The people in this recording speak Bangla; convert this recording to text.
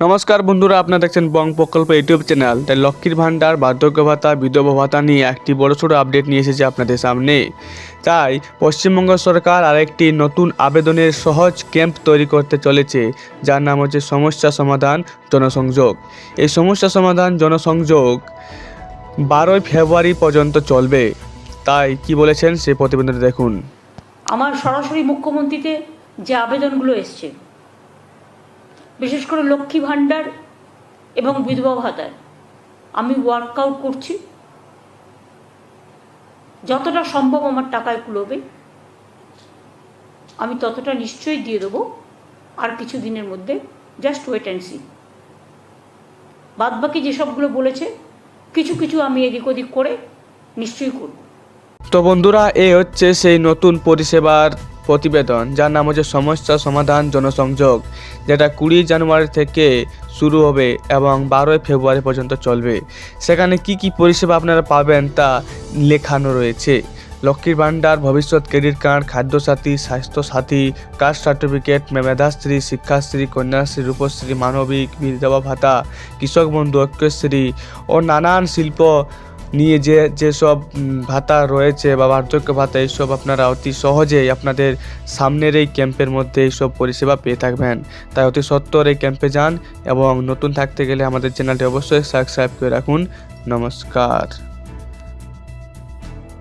নমস্কার বন্ধুরা, আপনারা দেখছেন বং প্রকল্প ইউটিউব চ্যানেল। তাই লক্ষ্মীর ভাণ্ডার, বার্ধক্য ভাতা, বিধবা ভাতা নিয়ে একটি বড়সড় আপডেট নিয়ে এসেছে আপনাদের সামনে। তাই পশ্চিমবঙ্গ সরকার আরেকটি নতুন আবেদনের সহজ ক্যাম্প তৈরি করতে চলেছে, যার নাম হচ্ছে সমস্যা সমাধান জনসংযোগ। এই সমস্যা সমাধান জনসংযোগ বারোই ফেব্রুয়ারি পর্যন্ত চলবে। তাই কি বলেছেন সে প্রতিবেদনটি দেখুন। আমার সরাসরি মুখ্যমন্ত্রীতে যে আবেদনগুলো এসছে বিশেষ করে লক্ষ্মী ভাণ্ডার এবং বিধবা ভাতায়। আমি ওয়ার্কআউট করছি। যতটা সম্ভব আমার টাকায় কুলোবে, আমি ততটা নিশ্চয়ই দিয়ে দেবো। আর কিছু দিনের মধ্যে জাস্ট ওয়েট অ্যান্ড সি বাদ বাকি যেসবগুলো বলেছে, কিছু কিছু আমি এদিক ওদিক করে নিশ্চয়ই করব। তো বন্ধুরা, এ হচ্ছে সেই নতুন পরিষেবার প্রতিবেদন, যার নাম হচ্ছে সমস্যা সমাধান জনসংযোগ, যেটা কুড়ি জানুয়ারি থেকে শুরু হবে এবং বারোই ফেব্রুয়ারি পর্যন্ত চলবে। সেখানে কি কি পরিষেবা আপনারা পাবেন তা লেখানো রয়েছে। লক্ষ্মীর ভাণ্ডার, Bhabishyat credit card, Khadyasathi, Swasthyasathi, caste certificate, Medhashree, Shikshashree, Kanyashree, Rupashree, Manabik, বিধবা ভাতা, কৃষক বন্ধু, ঐক্যশ্রী ও নানান শিল্প নিয়ে যে যেসব ভাতা রয়েছে বা বার্ধক্য ভাতা এইসব আপনারা অতি সহজেই আপনাদের সামনের এই ক্যাম্পের মধ্যে এইসব পরিষেবা পেয়ে থাকবেন। তাই অতি সত্বর এই ক্যাম্পে যান এবং নতুন থাকতে গেলে আমাদের চ্যানেলটি অবশ্যই সাবস্ক্রাইব করে রাখুন। নমস্কার।